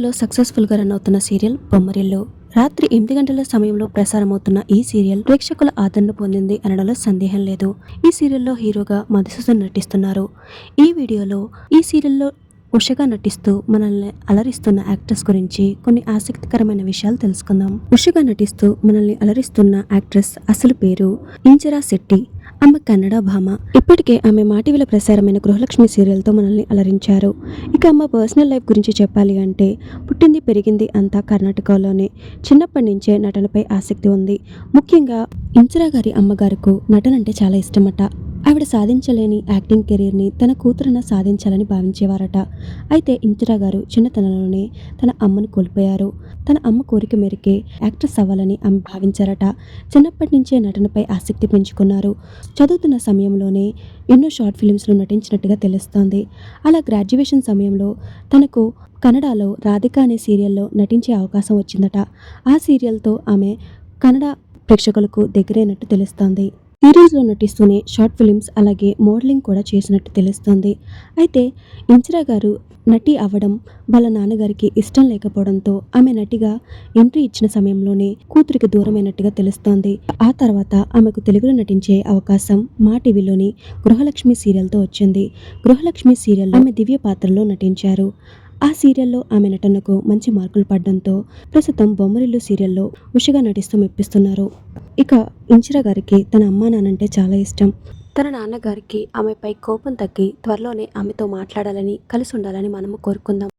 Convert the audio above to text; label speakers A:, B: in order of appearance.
A: టీవీలో సక్సెస్ఫుల్గా రన్ అవుతున్న సీరియల్ బొమ్మరిల్లు. రాత్రి ఎనిమిది గంటల సమయంలో ప్రసారమవుతున్న ఈ సీరియల్ ప్రేక్షకుల ఆదరణ పొందింది అనడంలో సందేహం లేదు. ఈ సీరియల్లో హీరోగా మధుసూదన్ నటిస్తున్నారు. ఈ వీడియోలో ఈ సీరియల్లో ఉషగా నటిస్తూ మనల్ని అలరిస్తున్న యాక్ట్రెస్ గురించి కొన్ని ఆసక్తికరమైన విషయాలు తెలుసుకుందాం. ఉషగా నటిస్తూ మనల్ని అలరిస్తున్న యాక్ట్రెస్ అసలు పేరు ఇంజరా శెట్టి. ఆమె కన్నడ భామ. ఇప్పటికే ఆమె మాటివిల ప్రసారమైన గృహలక్ష్మి సీరియల్తో మనల్ని అలరించారు. ఇక అమ్మ పర్సనల్ లైఫ్ గురించి చెప్పాలి అంటే పుట్టింది పెరిగింది అంతా కర్ణాటకలోనే. చిన్నప్పటి నుంచే నటనపై ఆసక్తి ఉంది. ముఖ్యంగా ఇందిరా గారి అమ్మగారుకు నటన అంటే చాలా ఇష్టమట. ఆవిడ సాధించలేని యాక్టింగ్ కెరీర్ని తన కూతురున సాధించాలని భావించేవారట. అయితే ఇందిరా గారు చిన్నతనంలోనే తన అమ్మను కోల్పోయారు. తన అమ్మ కోరిక మేరకే యాక్ట్రెస్ అవ్వాలని ఆమె భావించారట. చిన్నప్పటి నుంచే నటనపై ఆసక్తి పెంచుకున్నారు. చదువుతున్న సమయంలోనే ఎన్నో షార్ట్ ఫిలిమ్స్లో నటించినట్టుగా తెలుస్తోంది. అలా గ్రాడ్యుయేషన్ సమయంలో తనకు కన్నడలో రాధిక అనే సీరియల్లో నటించే అవకాశం వచ్చిందట. ఆ సీరియల్తో ఆమె కన్నడ ప్రేక్షకులకు దగ్గరైనట్టు తెలుస్తోంది. సిరీస్లో నటిస్తూనే షార్ట్ ఫిలిమ్స్ అలాగే మోడలింగ్ కూడా చేసినట్టు తెలుస్తోంది. అయితే ఇంచిరా గారు నటి అవ్వడం వాళ్ళ నాన్నగారికి ఇష్టం లేకపోవడంతో ఆమె నటిగా ఎంట్రీ ఇచ్చిన సమయంలోనే కూతురికి దూరమైనట్టుగా తెలుస్తోంది. ఆ తర్వాత ఆమెకు తెలుగులో నటించే అవకాశం మా టీవీలోని గృహలక్ష్మి సీరియల్తో వచ్చింది. గృహలక్ష్మి సీరియల్లో ఆమె దివ్య పాత్రలో నటించారు. ఆ సీరియల్లో ఆమె నటనకు మంచి మార్కులు పడడంతో ప్రస్తుతం బొమ్మరిల్లు సీరియల్లో ఉషగా నటిస్తూ మెప్పిస్తున్నారు. ఇక ఇంచిరా గారికి తన అమ్మా నాన్నంటే చాలా ఇష్టం. తన నాన్నగారికి ఆమెపై కోపం తగ్గి త్వరలోనే ఆమెతో మాట్లాడాలని కలిసి ఉండాలని మనము కోరుకుందాం.